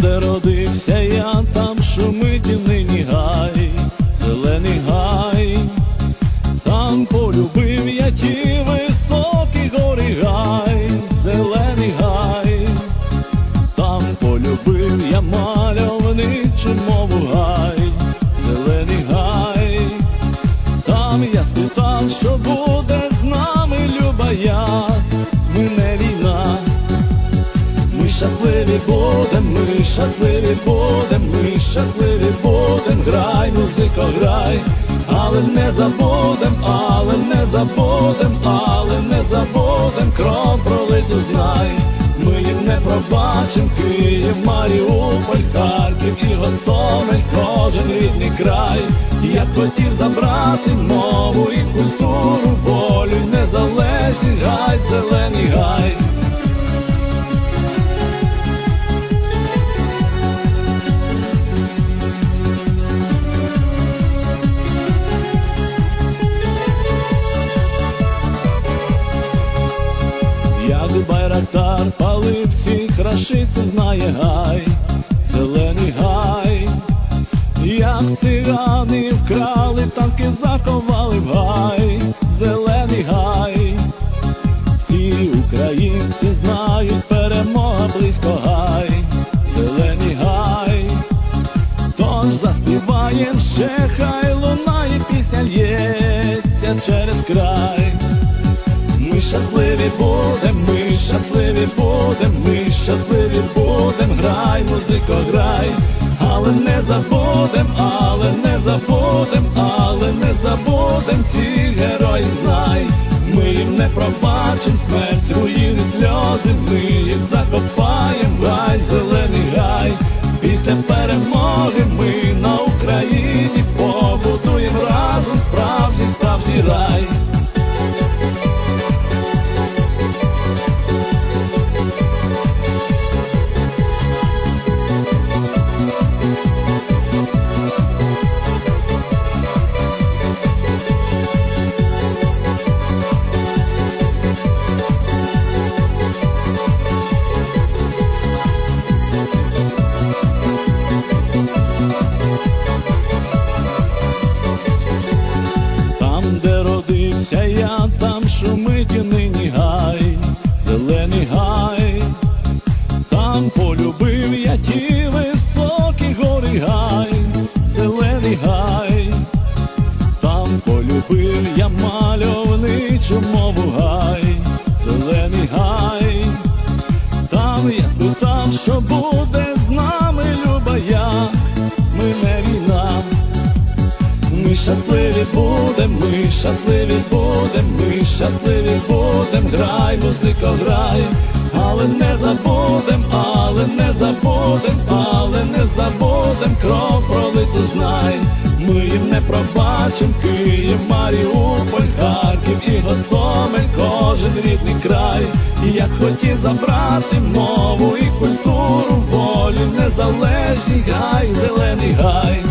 де родився я, там шумить і нині гай, зелений гай, там полюбив я ті високі гори гай, зелений гай, там полюбив я мальовничу мову гай, зелений гай, там я спитав, що буде з нами, люба я, щасливі будем, ми щасливі будем, ми щасливі будем, грай, музико, грай, але не забудем, але не забудем, але не забудем, кров пролиту знай. Ми їм не пробачим Київ, Маріуполь, Харків і Гостомель, кожен рідний край. Я хотів забрати мову і культуру, волю, незалежність, гай, зелений гай. Палив всіх рашистів знає гай, зелений гай, як цигани вкрали, танки заховали в гай, зелений гай, всі українці знають, перемога близько гай, зелений гай, тож заспіваєм ще хай лунає пісня лється через край. Ми щасливі будем, ми щасливі будем, ми щасливі будем, грай, музико, грай, але не забудем, але не забудем, але не забудем всіх героїв знай. Ми їм не пробачим смерть, руїни, сльози, ми гори гай, зелений гай, там полюбив я мальовничу мову гай, зелений гай, там я спитав, що буде з нами, люба я, ми не війна. Ми щасливі будем, ми щасливі будем, ми щасливі будем, грай, музико, грай, але не забудем, але не забудем, але не Ми їм не пробачим Київ, Маріуполь, Харків і Гостомель, кожен рідний край. І Я хотів забрати мову і культуру, волю, незалежність, гай, зелений гай.